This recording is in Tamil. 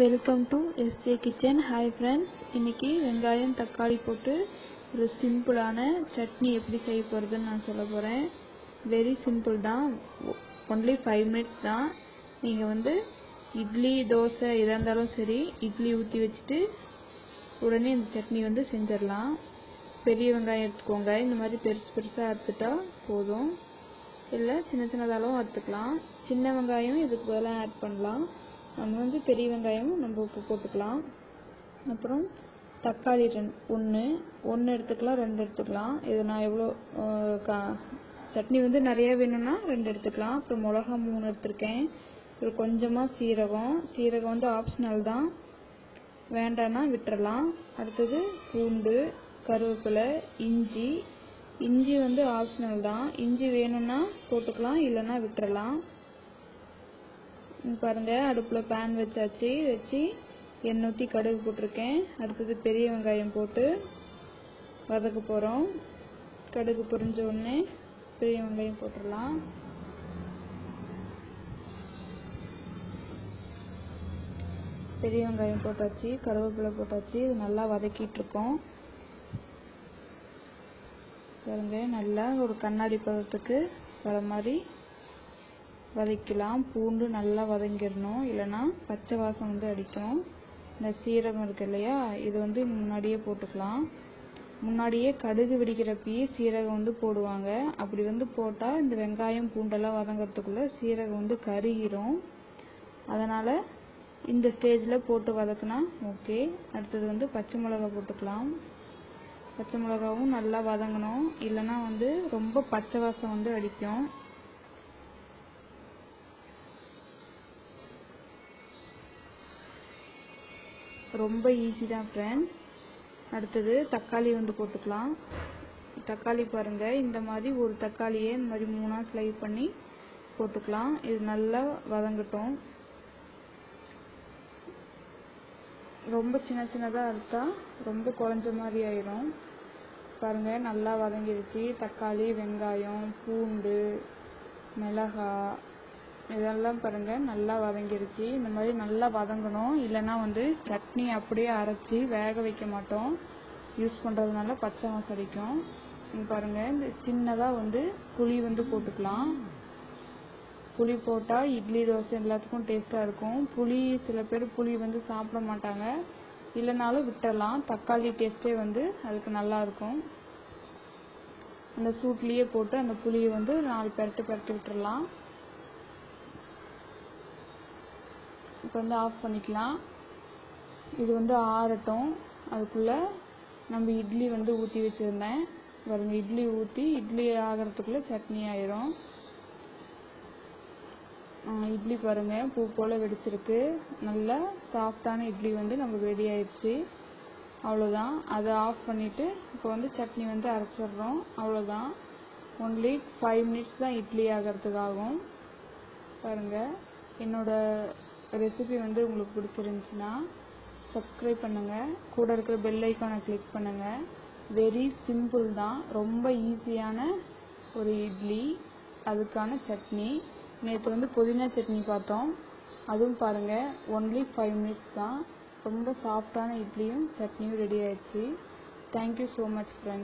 Welcome to SJ kitchen hi friends இன்னைக்கு வெங்காயம் தக்காளி போட்டு ஒரு சிம்பிளான சட்னி எப்படி செய்ய போகிறதுன்னு நான் சொல்ல போகிறேன் வெரி சிம்பிள் தான். ஒன்லி ஃபைவ் மினிட்ஸ் தான். நீங்கள் வந்து இட்லி தோசை எதாக இருந்தாலும் சரி இட்லி ஊற்றி வச்சுட்டு உடனே இந்த சட்னி வந்து செஞ்சிடலாம். பெரிய வெங்காயம் எடுத்துக்கோங்க. இந்த மாதிரி பெருசு பெருசாக அறுத்துட்டா போதும். இல்லை சின்ன சின்னதாலும் அறுத்துக்கலாம் சின்ன வெங்காயம் இதுக்கு பதிலாக ஆட் பண்ணலாம். நம்ம வந்து பெரிய வெங்காயமும் நம்ம உப்பு போட்டுக்கலாம். அப்புறம் தக்காளி ரெண்டு ஒன்று ஒன்று எடுத்துக்கலாம் ரெண்டு எடுத்துக்கலாம். இது நான் எவ்வளோ கா சட்னி வந்து நிறைய வேணும்னா ரெண்டு எடுத்துக்கலாம். அப்புறம் மிளகா மூணு எடுத்திருக்கேன். ஒரு கொஞ்சமாக சீரகம். சீரகம் வந்து ஆப்ஷனல் தான். வேண்டான்னா விட்டுறலாம். அடுத்தது பூண்டு கருவேப்பிலை இஞ்சி. இஞ்சி வந்து ஆப்ஷனல் தான். இஞ்சி வேணும்னா போட்டுக்கலாம் இல்லைன்னா விட்டுறலாம். பாருங்க அடுப்பில் பேன் வச்சாச்சு. வச்சு எண்ணெய் ஊற்றி கடுகு போட்டிருக்கேன். அடுத்தது பெரிய வெங்காயம் போட்டு வதக்க போகிறோம் கடுகு பொரிஞ்ச உடனே பெரிய வெங்காயம் போட்டுடலாம். பெரிய வெங்காயம் போட்டாச்சு கருவேப்பிலை போட்டாச்சு. இது நல்லா வதக்கிட்டு இருக்கோம். பாருங்க நல்லா ஒரு கண்ணாடி பதத்துக்கு வர மாதிரி வதக்கலாம் பூண்டு நல்லா வதங்கிடணும். இல்லைன்னா பச்சை வாசம் வந்து அடிக்கும் இந்த சீரகம் இருக்கு இல்லையா? இது வந்து முன்னாடியே போட்டுக்கலாம். முன்னாடியே கடுகு வெடிக்கிறப்பயே சீரகம் வந்து போடுவாங்க. அப்படி வந்து போட்டால் இந்த வெங்காயம் பூண்டெல்லாம் வதங்கிறதுக்குள்ளே சீரகம் வந்து கருகிரும். அதனால் இந்த ஸ்டேஜில் போட்டு வதக்குனா ஓகே அடுத்தது வந்து பச்சை மிளகா போட்டுக்கலாம். பச்சை மிளகாவும் நல்லா வதங்கணும். இல்லைன்னா வந்து ரொம்ப பச்சை வாசம் வந்து அடிக்கும். ரொம்ப ஈஸி தான் ஃப்ரெண்ட்ஸ் அடுத்தது தக்காளி வந்து போட்டுக்கலாம். தக்காளி பாருங்கள் இந்த மாதிரி ஒரு தக்காளியை இந்த மாதிரி மூணாக ஸ்லைட் பண்ணி போட்டுக்கலாம். இது நல்லா வதங்கட்டும். ரொம்ப சின்ன சின்னதாக அறுத்தா ரொம்ப குழஞ்ச மாதிரி ஆயிரும். பாருங்க நல்லா வதங்கிடுச்சு தக்காளி வெங்காயம் பூண்டு மிளகா இதெல்லாம் பாருங்க நல்லா வதங்கிருச்சு. இந்த மாதிரி நல்லா வதங்கணும். இல்லைன்னா வந்து சட்னி அப்படியே அரைச்சி வேக வைக்க மாட்டோம். யூஸ் பண்ணுறதுனால பச்சை வாசம் அடிக்கும் பாருங்க இந்த சின்னதாக வந்து புளி வந்து போட்டுக்கலாம். புளி போட்டால் இட்லி தோசை எல்லாத்துக்கும் டேஸ்ட்டாக இருக்கும். புளி சில பேர் புளி வந்து சாப்பிட மாட்டாங்க. இல்லைனாலும் விட்டுறலாம். தக்காளி டேஸ்ட்டே வந்து அதுக்கு நல்லா இருக்கும். அந்த சூட்லேயே போட்டு அந்த புளியை வந்து நாலு பெரட்டு பெரட்டி விட்டுறலாம். இப்போ வந்து ஆஃப் பண்ணிக்கலாம். இது வந்து ஆறட்டும். அதுக்குள்ளே நம்ம இட்லி வந்து ஊற்றி வச்சுருந்தேன். பாருங்க இட்லி ஊற்றி இட்லி ஆகிறதுக்குள்ளே சட்னி ஆயிரும். இட்லி பாருங்கள் பூ போல் வெடிச்சிருக்கு. நல்லா சாஃப்டான இட்லி வந்து நம்ம ரெடி ஆயிடுச்சு. அவ்வளோதான் அதை ஆஃப் பண்ணிவிட்டு இப்போ வந்து சட்னி வந்து அரைச்சிடுறோம். அவ்வளோதான் ஒன்லி ஃபைவ் மினிட்ஸ் தான் இட்லி ஆகிறதுக்காகும். பாருங்கள் என்னோட ரெசிபி வந்து உங்களுக்கு பிடிச்சிருந்துச்சுன்னா சப்ஸ்கிரைப் பண்ணுங்கள் கூட இருக்கிற பெல் ஐக்கானை கிளிக் பண்ணுங்கள் வெரி சிம்பிள் தான். ரொம்ப ஈஸியான ஒரு இட்லி. அதுக்கான சட்னி. நேற்று வந்து புதினா சட்னி பார்த்தோம். அதுவும் பாருங்கள் ஒன்லி ஃபைவ் மினிட்ஸ் தான். ரொம்ப சாஃப்டான இட்லியும் சட்னியும் ரெடி ஆயிடுச்சு. Thank you so much friends